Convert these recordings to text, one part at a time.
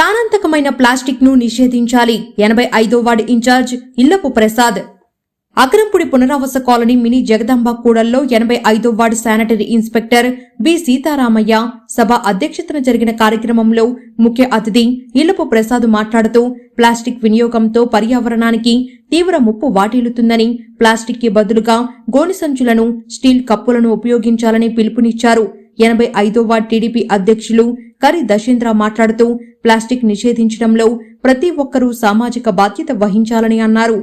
ప్రాణాంతకమైన ప్లాస్టిక్ను నిషేధించాలి. ఎనభై ఐదో వార్డు ఇన్ఛార్జ్ ఇల్లపు ప్రసాద్. అక్రంపుడి పునరావాస కాలనీ మినీ జగదాంబ కూడల్లో ఎనభై ఐదో ward sanitary inspector B Sitaramayya సభ అధ్యక్షతన జరిగిన కార్యక్రమంలో ముఖ్య అతిథి ఇల్లపు ప్రసాద్ మాట్లాడుతూ ప్లాస్టిక్ వినియోగంతో పర్యావరణానికి తీవ్ర ముప్పు వాటిల్లుతుందని ప్లాస్టిక్కి బదులుగా గోని సంచులను స్టీల్ కప్పులను ఉపయోగించాలని పిలుపునిచ్చారు. ఎనభై ఐదవ టీడీపీ అధ్యక్షులు కరి దశేంద్ర మాట్లాడుతూ ప్లాస్టిక్ నిషేధించడంలో ప్రతి ఒక్కరూ సామాజిక బాధ్యత వహించాలని అన్నారు.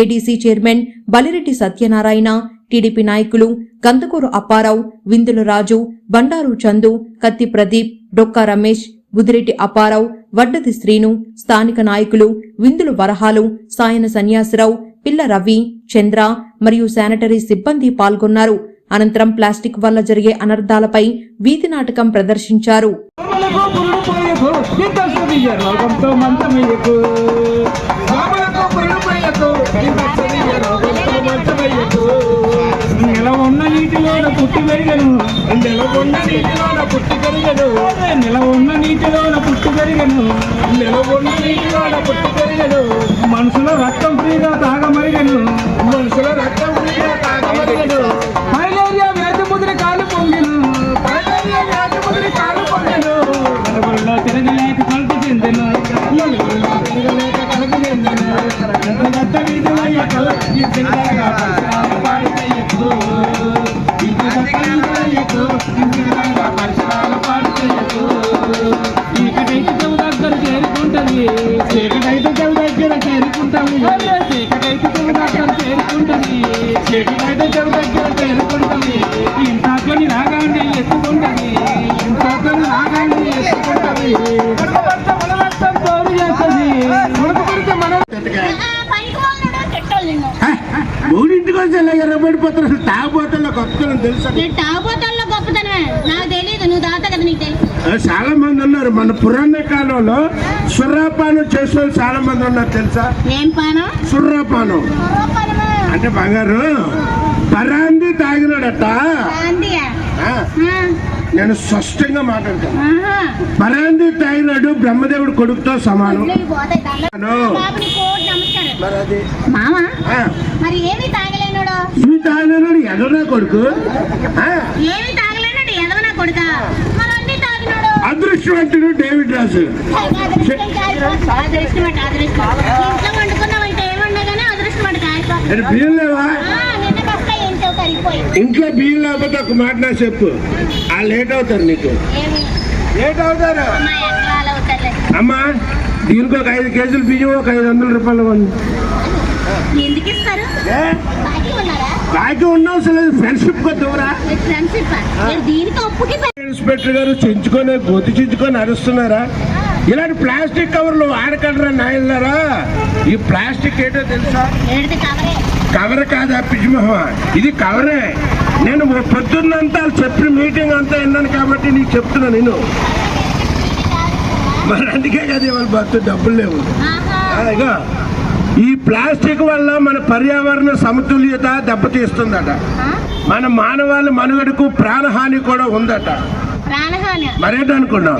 ADC chairman Balireddy Satyanarayana TDP నాయకులు గంతకూరు అప్పారావు విందుల రాజు బండారు చందు కత్తి ప్రదీప్ డొక్కా రమేష్ బుదిరెడ్డి అప్పారావు వడ్డది శ్రీను స్థానిక నాయకులు విందులు వరహాలు సాయన సన్యాసరావు పిల్ల రవి చంద్ర మరియు శానిటరీ సిబ్బంది పాల్గొన్నారు. అనంతరం ప్లాస్టిక్ వల్ల జరిగే అనర్థాలపై వీధి నాటకం ప్రదర్శించారు. ఉన్న నీటిలోన పుట్టి పెరిగను నీటిలోన పుట్టి పెరిగను నీటిలోన పుట్టి పెరిగను నెల ఉన్న నీటిలోన పుట్టి పెరిగను మనుషుల రక్తం ఫ్రీగా తాగమరిగను. మనుషుల రక్తం ఫ్రీగా తాగమరిగను. ఈ జిల్లాగా పరిసరాలు పాడు చెయ్యకు చీకటైతే దగ్గర చేరుకుంటది. చీకటైతే చెవు దగ్గర చేరుకుంటాము చీకటైతే చెవు దగ్గర చేరుకుంటది. చీకటైతే చెవు దగ్గర చేరుకుంటది. మూడింటికి వచ్చి ఇలా ఎర్రబడిపోతున్నారు తాగబోతుల్లో గొప్పతనం తెలుసా? నేను తాగుబోతాల్లో గొప్పతనమే. నాకు తెలియదు నువ్వు దాత కదా నీకు తెలియదు చాలా మంది ఉన్నారు. మన పురాణ కాలంలో సుర్రాపానం చేసే వాళ్ళు చాలా మంది ఉన్నారు తెలుసా? ఏం పానం? సుర్రాపానం. అంటే బంగారు. పరాంది తాగినాడట. ఆ, నేను స్పష్టంగా మాట్లాడతాను. ఆహా. పరాంది తాగినాడు బ్రహ్మదేవుడు కొడుకుతో సమానం. పోతాయి దండం. బాబు కోటి నమస్కారం మరి అది మామ? మరి ఏమి తాగలేనుడు? ఇవి తాగినాడు ఎదరా కొడుకు? ఏమి తాగలేనాడు? ఎదవనా కొడుక? మరి అన్ని తాగినాడు అదృష్టవంతుడు డేవిడ్ రాజు. బియ్యం లేవా? ఇంట్లో బియ్యం లేకపోతే ఒక మాట నా చెప్పు. ఆ లేట్ అవుతారు నీకు. ఏమి? లేట్ అవుతారు. అమ్మా దీనికి ఒక ఐదు కేజీలు బియ్యం ఒక ఐదు వందల రూపాయలు ఏ? బాకీ లేదు ఫ్రెండ్షిప్ ఇన్స్పెక్టర్ గారు చించుకొని గొంతు చించుకొని అరుస్తున్నారా ఇలాంటి ప్లాస్టిక్ కవర్లు వాడకండ్రా నాయనలారా ఈ ప్లాస్టిక్ ఏంటో తెలుసా? కవర్? కాదా పిచ్చిమోహ ఇది కవరే. నేను పొద్దున్నంతా చెప్పిన మీటింగ్ అంతా విన్నాను కాబట్టి నీకు చెప్తున్నా నేను. మరి అందుకే కదా ఇవాళ బతు డబ్బులు లేవు. ఇగో ఈ ప్లాస్టిక్ వల్ల మన పర్యావరణ సమతుల్యత దెబ్బతీస్తుందట? మన మానవాళి మనుగడకు ప్రాణహాని కూడా ఉందట. మరేంటనుకున్నాం?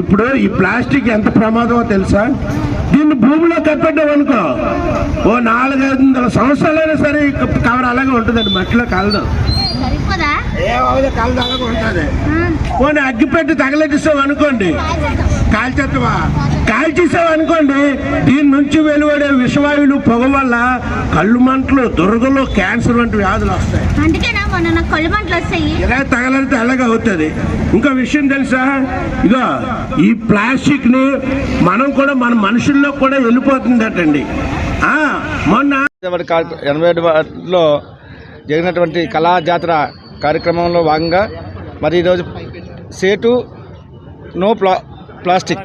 ఇప్పుడు ఈ ప్లాస్టిక్ ఎంత ప్రమాదమో తెలుసా? దీన్ని భూమిలో కప్పెట్టాం అనుకో. ఓ నాలుగైదు వందల సంవత్సరాలైనా సరే కవర్ అలాగే ఉంటుందండి మట్టిలో కలదు. ఏమవుదో కలదు అలాగే ఉంటుంది. పోనీ అగ్గిపెట్టి తగలెట్టిస్తాం అనుకోండి. కాల్చేస్తావా కాల్చేసావు అనుకోండి దీని నుంచి వెలువడే విషవాయువులు పొగ వల్ల కళ్ళు మంటలు దురదలు క్యాన్సర్ వంటి వ్యాధులు వస్తాయి. ఇలా తగలితే అలాగే అవుతుంది. ఇంకో విషయం తెలుసా? ఇగో ఈ ప్లాస్టిక్ని మనం కూడా మన మనుషుల్లో కూడా వెళ్ళిపోతుందటండి. ఆ, మొన్న ఎనభై వాటిలో జరిగినటువంటి కళా జాతర కార్యక్రమంలో భాగంగా మరి ఈరోజు సేటు నో ప్లా ప్లాస్టిక్.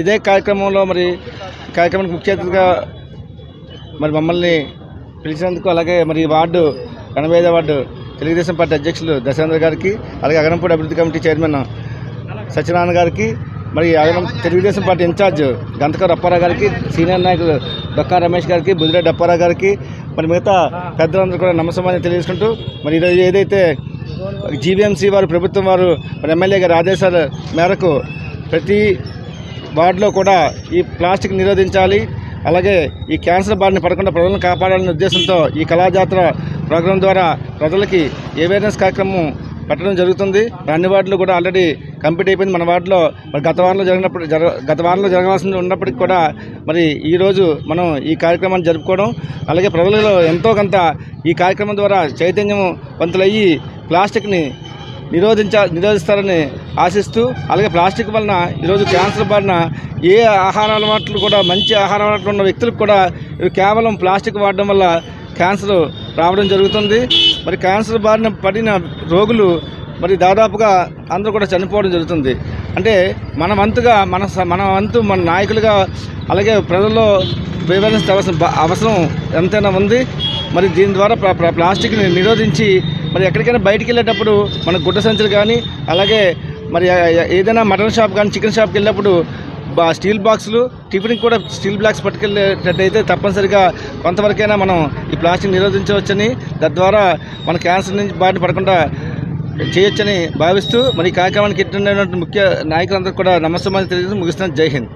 ఇదే కార్యక్రమంలో మరి కార్యక్రమానికి ముఖ్య అతిథిగా మరి మమ్మల్ని పిలిచినందుకు అలాగే మరి ఈ వార్డు ఎనభై ఐదో వార్డు తెలుగుదేశం పార్టీ అధ్యక్షులు దశేంద్ర గారికి అలాగే అగరంపూడి అభివృద్ధి కమిటీ చైర్మన్ సత్యనారాయణ గారికి మరి అగరం తెలుగుదేశం పార్టీ ఇన్ఛార్జ్ గంతకర్ అప్పారావు గారికి సీనియర్ నాయకులు డొక్కా రమేష్ గారికి బుద్ధిరెడ్డి అప్పారావు గారికి మరి మిగతా పెద్దలందరూ కూడా నమస్కారం తెలియజేసుకుంటూ మరి ఈరోజు ఏదైతే జీవీఎంసీ వారు ప్రభుత్వం వారు మరి ఎమ్మెల్యే గారి ఆదేశాల మేరకు ప్రతి వార్డులో కూడా ఈ ప్లాస్టిక్ నిరోధించాలి అలాగే ఈ క్యాన్సర్ బారిన పడకుండా ప్రజలను కాపాడాలనే ఉద్దేశంతో ఈ కళాజాతర ప్రోగ్రాం ద్వారా ప్రజలకి అవేర్నెస్ కార్యక్రమం పెట్టడం జరుగుతుంది. అన్ని వార్డులు కూడా ఆల్రెడీ కంప్లీట్ అయిపోయింది. మన వార్డులో మరి గత వారంలో జరిగినప్పుడు జరగ గత వారంలో జరగాల్సింది ఉన్నప్పటికీ కూడా మరి ఈరోజు మనం ఈ కార్యక్రమాన్ని జరుపుకోవడం అలాగే ప్రజలలో ఎంతో కొంత ఈ కార్యక్రమం ద్వారా చైతన్యం వంతులయ్యి ప్లాస్టిక్ని నిరోధించ నిరోధిస్తారని ఆశిస్తూ అలాగే ప్లాస్టిక్ వలన ఈరోజు క్యాన్సర్ బారిన ఏ ఆహార అలవాట్లు కూడా మంచి ఆహార అలవాట్లు ఉన్న వ్యక్తులకు కూడా ఇవి కేవలం ప్లాస్టిక్ వాడడం వల్ల క్యాన్సర్ రావడం జరుగుతుంది. మరి క్యాన్సర్ బారిన పడిన రోగులు మరి దాదాపుగా అందరూ కూడా చనిపోవడం జరుగుతుంది. అంటే మన వంతుగా మన స- మన వంతు మన నాయకులుగా అలాగే ప్రజల్లో అవేర్నెస్ అవసరం అవసరం ఎంతైనా ఉంది. మరి దీని ద్వారా ప్లాస్టిక్ని నిరోధించి మరి ఎక్కడికైనా బయటికి వెళ్ళేటప్పుడు మన గుడ్డ సంచులు కానీ అలాగే మరి ఏదైనా మటన్ షాప్ కానీ చికెన్ షాప్కి వెళ్ళినప్పుడు బా స్టీల్ బాక్సులు టిఫిన్కి కూడా స్టీల్ బ్లాక్స్ పట్టుకెళ్ళేటట్టయితే తప్పనిసరిగా కొంతవరకైనా మనం ఈ ప్లాస్టిక్ నిరోధించవచ్చని తద్వారా మన క్యాన్సర్ నుంచి బారిన పడకుండా చేయొచ్చని భావిస్తూ మరి ఈ కార్యక్రమానికి ఎట్టినటువంటి ముఖ్య నాయకులందరూ కూడా నమస్కారం తెలియజేసి ముగిస్తున్నాను. జై హింద్.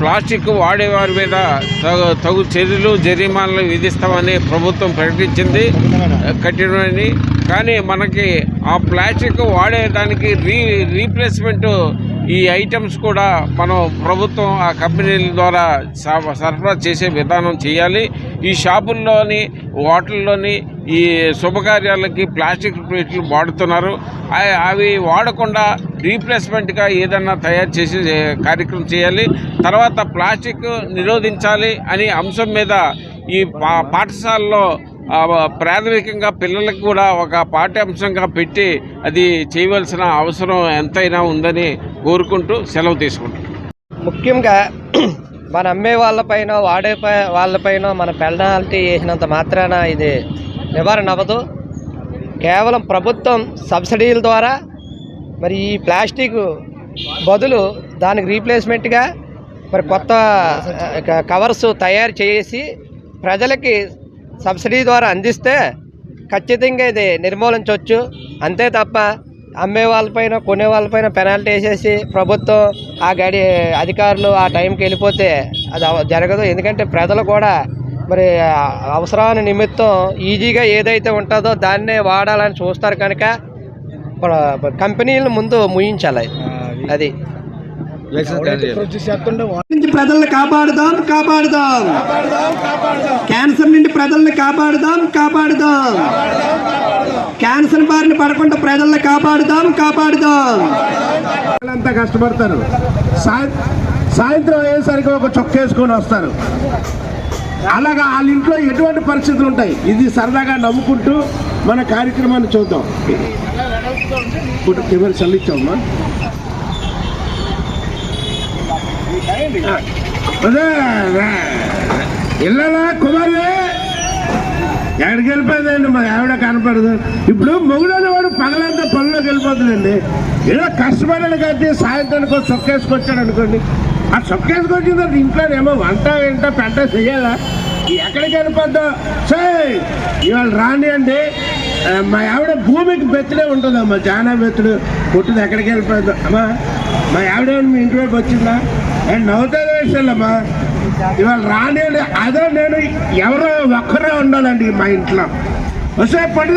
ప్లాస్టిక్ వాడేవారి మీద తగు తగు చర్యలు జరిమానాలు విధిస్తామని ప్రభుత్వం ప్రకటించింది కఠినమని కానీ మనకి ఆ ప్లాస్టిక్ వాడేదానికి రీ రీప్లేస్మెంట్ ఈ ఐటమ్స్ కూడా మనం ప్రభుత్వం ఆ కంపెనీల ద్వారా స- సరఫరా చేసే విధానం చేయాలి. ఈ షాపుల్లోని హోటల్లోని ఈ శుభకార్యాలకి ప్లాస్టిక్ ప్లేట్లు వాడుతున్నారు. అవి వాడకుండా రీప్లేస్మెంట్గా ఏదన్నా తయారు చేసి కార్యక్రమం చేయాలి. తర్వాత ప్లాస్టిక్ నిరోధించాలి అనే అంశం మీద ఈ పా- పాఠశాలలో ప్రాథమికంగా పిల్లలకు కూడా ఒక పాఠ్యాంశంగా పెట్టి అది చేయవలసిన అవసరం ఎంతైనా ఉందని కోరుకుంటూ సెలవు తీసుకుంటాం. ముఖ్యంగా మన అమ్మే వాళ్ళపైన వాడే వాళ్ళపైన మన పెనాల్టీ వేసినంత మాత్రాన ఇది నివారణ అవ్వదు. కేవలం ప్రభుత్వం సబ్సిడీల ద్వారా మరి ఈ ప్లాస్టిక్ బదులు దానికి రీప్లేస్మెంట్గా మరి కొత్త కవర్స్ తయారు చేసి ప్రజలకి సబ్సిడీ ద్వారా అందిస్తే ఖచ్చితంగా ఇది నిర్మూలించవచ్చు. అంతే తప్ప అమ్మే వాళ్ళపైన కొనే వాళ్ళపైన పెనాల్టీ వేసేసి ప్రభుత్వం ఆ గడి అధికారులు ఆ టైంకి వెళ్ళిపోతే అది జరగదు. ఎందుకంటే ప్రజలు కూడా మరి ఆ అవసరాన్ని నిమిత్తం ఈజీగా ఏదైతే ఉంటుందో దాన్నే వాడాలని చూస్తారు కనుక కంపెనీలను ముందు ముయించాలి. అది. ప్రజల్ని కాపాడుదాం కాపాడుదాం. క్యాన్సర్ నుండి ప్రజల్ని కాపాడుదాం కాపాడుదాం. క్యాన్సర్ బారిన పడకుండా ప్రజల్ని కాపాడుదాం కాపాడుదాం. వాళ్ళంతా కష్టపడతారు. సాయ సాయంత్రం అయ్యేసరికి ఒక చొక్కేసుకొని వస్తారు. అలాగా వాళ్ళ ఇంట్లో ఎటువంటి పరిస్థితులు ఉంటాయి? ఇది సరదాగా నవ్వుకుంటూ మన కార్యక్రమాన్ని చూద్దాం. ఇప్పుడు కెమెరా చల్లించామా ఇళ్ళలా కుమారి ఎక్కడికి వెళ్ళిపోయిందండి? మా ఆవిడ కనపడదు. ఇప్పుడు మొగుడని వాడు పగలంతా పనిలోకి వెళ్ళిపోతుందండి. ఏదో కష్టపడాడు కాబట్టి సాయంత్రానికి ఒక చొక్కేసుకొచ్చాడు అనుకోండి. ఆ చొక్కేసుకొచ్చిన తర్వాత ఇంట్లో ఏమో వంట వెంట పెంట చెయ్యాలా? ఎక్కడికి వెళ్ళిపోద్దో? సే ఇవాళ రాండి అండి. మా ఆవిడ భూమికి బెత్తులే ఉంటుందమ్మా. జానా బెత్తుడు పుట్టింది ఎక్కడికి వెళ్ళిపోద్దో? అమ్మా మా ఆవిడ మీ ఇంటి వైపు వచ్చిందా? నేను నవ్వుతా వేసాలమ్మా ఇవాళ రాని అదే నేను ఎవరో ఒక్కరే ఉండాలండి మా ఇంట్లో. వస్తే పడిదా